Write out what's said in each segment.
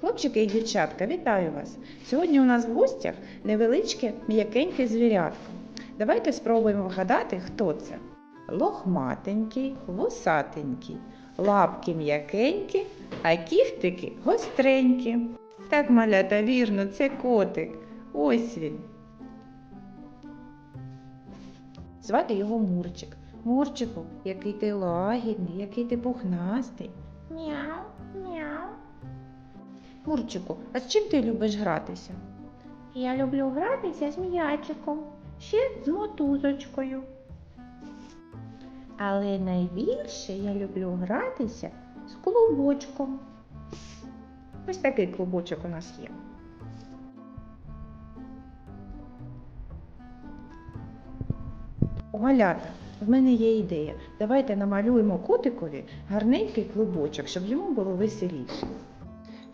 Хлопчики і дівчатка, вітаю вас! Сьогодні у нас в гостях невеличке м'якеньке звірятко. Давайте спробуємо вгадати, хто це. Лохматенький, вусатенький, лапки м'якенькі, а кіхтики гостренькі. Так, малята, вірно, це котик. Ось він. Звати його Мурчик. Мурчику, який ти лагідний, який ти пухнастий. Мяу, мяу. Мурчику, а з чим ти любиш гратися? Я люблю гратися з м'ячиком, ще з мотузочкою. Але найбільше я люблю гратися з клубочком. Ось такий клубочок у нас є. Малята, в мене є ідея. Давайте намалюємо котикові гарненький клубочок, щоб йому було веселіше.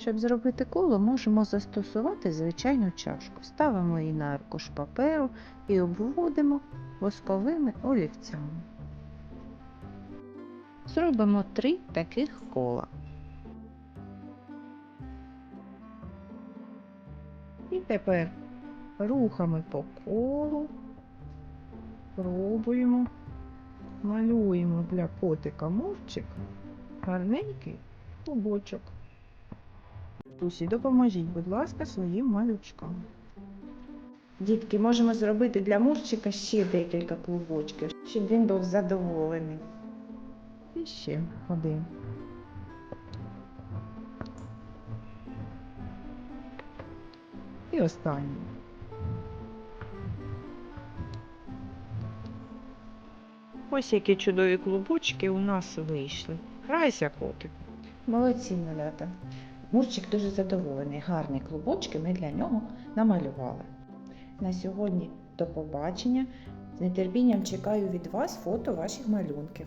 Щоб зробити коло, можемо застосувати звичайну чашку. Ставимо її на аркуш паперу і обводимо восковими олівцями. Зробимо три таких кола. І тепер рухами по колу пробуємо, малюємо для котика мовчик гарненький клубочок. Усі допоможіть, будь ласка, своїм малючкам. Дітки, можемо зробити для мурчика ще декілька клубочків, щоб він був задоволений. І ще один. І останній. Ось які чудові клубочки у нас вийшли. Грайся, котик. Молодці, малята. Мурчик дуже задоволений. Гарні клубочки ми для нього намалювали. На сьогодні до побачення. З нетерпінням чекаю від вас фото ваших малюнків.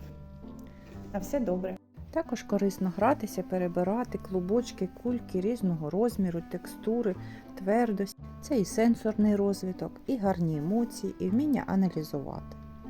На все добре. Також корисно гратися, перебирати клубочки, кульки різного розміру, текстури, твердості. Це і сенсорний розвиток, і гарні емоції, і вміння аналізувати.